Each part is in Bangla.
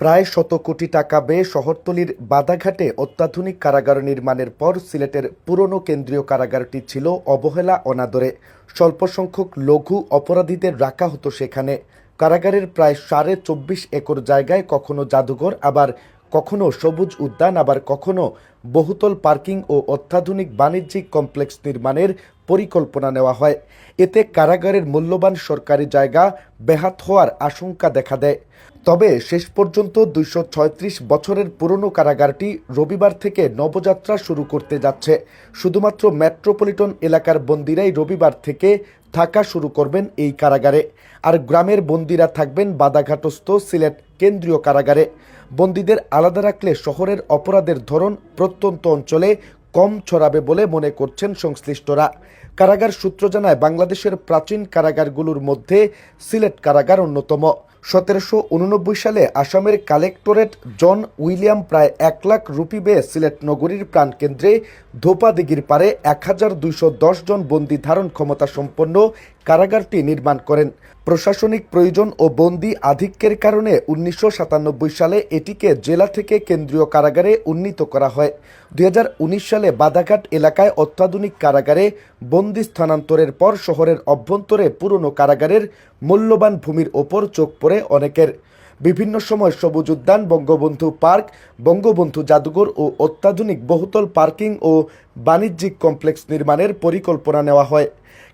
প্রায় শত কোটি টাকা ব্যয়ে শহরতলির বাদাঘাটে অত্যাধুনিক কারাগার নির্মাণের পর সিলেটের পুরনো কেন্দ্রীয় কারাগারটি ছিল অবহেলা অনাদরে। স্বল্প সংখ্যক লঘু অপরাধীদের রাখা হতো সেখানে। কারাগারের প্রায় সাড়ে চব্বিশ একর জায়গায় কখনো জাদুঘর, আবার কখনো সবুজ উদ্যান, আবার কখনো বহুতল পার্কিং ও অত্যাধুনিক বাণিজ্যিক কমপ্লেক্স নির্মাণের পরিকল্পনা নেওয়া হয়। এতে কারাগারের মূল্যবান সরকারি জায়গা ব্যাহাত হওয়ার আশঙ্কা দেখা দেয়। তবে শেষ পর্যন্ত দুইশো বছরের পুরনো কারাগারটি রবিবার থেকে নবযাত্রা শুরু করতে যাচ্ছে। শুধুমাত্র মেট্রোপলিটন এলাকার বন্দিরাই রবিবার থেকে থাকা শুরু করবেন এই কারাগারে। আর গ্রামের বন্দিরা থাকবেন বাদাঘাটস্থ সিলেট কেন্দ্রীয় কারাগারে। বন্দীদের আলাদা রাখলে শহরের অপরাধের ধরন প্রত্যন্ত অঞ্চলে কম ছড়াবে বলে মনে করছেন সংশ্লিষ্টরা। কারাগার সূত্র জানায়, বাংলাদেশের প্রাচীন কারাগারগুলোর মধ্যে সিলেট কারাগার অন্যতম। সতেরোশো উননব্বই সালে আসামের কালেক্টরেট জন উইলিয়াম প্রায় এক লাখ রুপি ব্যয়ে সিলেট নগরীর প্রাণকেন্দ্রে ধোপা দিঘির পারে এক হাজার দুইশো দশ জন বন্দি ধারণ ক্ষমতা সম্পন্ন কারাগারটি নির্মাণ করেন। প্রশাসনিক প্রয়োজন ও বন্দি আধিক্যের কারণে উনিশশো সাতানব্বই সালে এটিকে জেলা থেকে কেন্দ্রীয় কারাগারে উন্নীত করা হয়। দু হাজার উনিশ সালে বাদাঘাট এলাকায় অত্যাধুনিক কারাগারে বন্দি স্থানান্তরের পর শহরের অভ্যন্তরে পুরনো কারাগারের মূল্যবান ভূমির ওপর চোখ পড়ে অনেকের। বিভিন্ন সময় সবুজ উদ্যান, বঙ্গবন্ধু পার্ক, বঙ্গবন্ধু জাদুঘর ও অত্যাধুনিক বহুতল পার্কিং ও বাণিজ্যিক কমপ্লেক্স নির্মাণের পরিকল্পনা নেওয়া হয়।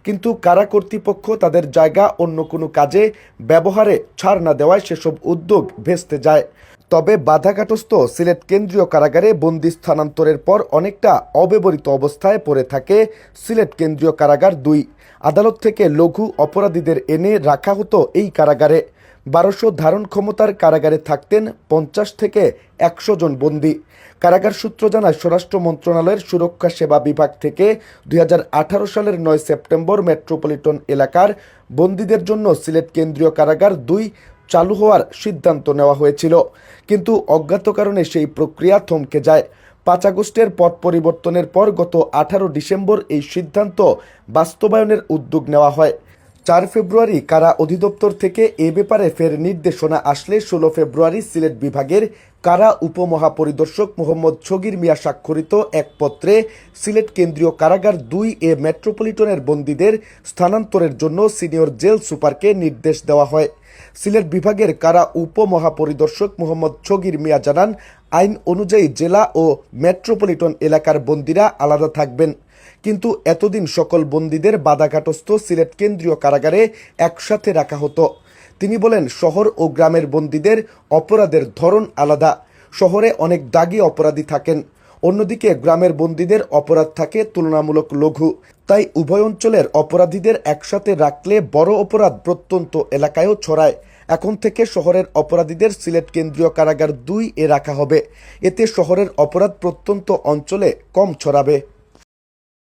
কিন্তু কারা কর্তৃপক্ষ তাদের জায়গা অন্য কোনো কাজে, ব্যবহারে ছাড় না দেওয়ায় সেসব উদ্যোগ ভেস্তে যায়। তবে বাধাঘাটস্থ সিলেট কেন্দ্রীয় কারাগারে বন্দি স্থানান্তরের পর অনেকটা অব্যবহৃত অবস্থায় পড়ে থাকে সিলেট কেন্দ্রীয় কারাগার দুই। আদালত থেকে লঘু অপরাধীদের এনে রাখা হতো এই কারাগারে। বারোশো ধারণ ক্ষমতার কারাগারে থাকতেন পঞ্চাশ থেকে একশো জন বন্দী। কারাগার সূত্র জানায়, স্বরাষ্ট্র মন্ত্রণালয়ের সুরক্ষা সেবা বিভাগ থেকে দুই হাজার আঠারো সালের নয় সেপ্টেম্বর মেট্রোপলিটন এলাকার বন্দীদের জন্য সিলেট কেন্দ্রীয় কারাগার দুই চালু হওয়ার সিদ্ধান্ত নেওয়া হয়েছিল। কিন্তু অজ্ঞাত কারণে সেই প্রক্রিয়া থমকে যায়। পাঁচ আগস্টের পথ পরিবর্তনের পর গত আঠারো ডিসেম্বর এই সিদ্ধান্ত বাস্তবায়নের উদ্যোগ নেওয়া হয়। চার ফেব্রুয়ারি কারা অধিদপ্তর থেকে এ ব্যাপারে ফের নির্দেশনা আসলে, ষোলো ফেব্রুয়ারি সিলেট বিভাগের কারা উপমহাপরিদর্শক মোহাম্মদ ছগির মিয়া স্বাক্ষরিত এক পত্রে সিলেট কেন্দ্রীয় কারাগার দুই এ মেট্রোপলিটনের বন্দীদের স্থানান্তরের জন্য সিনিয়র জেল সুপারকে নির্দেশ দেওয়া হয়। সিলেট বিভাগের কারা উপমহাপরিদর্শক মোহাম্মদ ছগির মিয়া জানান, আইন অনুযায়ী জেলা ও মেট্রোপলিটন এলাকার বন্দীরা আলাদা থাকবেন। কিন্তু এতদিন সকল বন্দীদের বাধাঘাটস্থ সিলেট কেন্দ্রীয় কারাগারে একসাথে রাখা হতো। তিনি বলেন, শহর ও গ্রামের বন্দীদের অপরাধের ধরন আলাদা। শহরে অনেক দাগি অপরাধী থাকেন। অন্যদিকে গ্রামের বন্দীদের অপরাধ থাকে তুলনামূলক লঘু। তাই উভয় অঞ্চলের অপরাধীদের একসাথে রাখলে বড় অপরাধ প্রত্যন্ত এলাকায়ও ছড়ায়। এখন থেকে শহরের অপরাধীদের সিলেট কেন্দ্রীয় কারাগার দুই এ রাখা হবে। এতে শহরের অপরাধ প্রত্যন্ত অঞ্চলে কম ছড়াবে।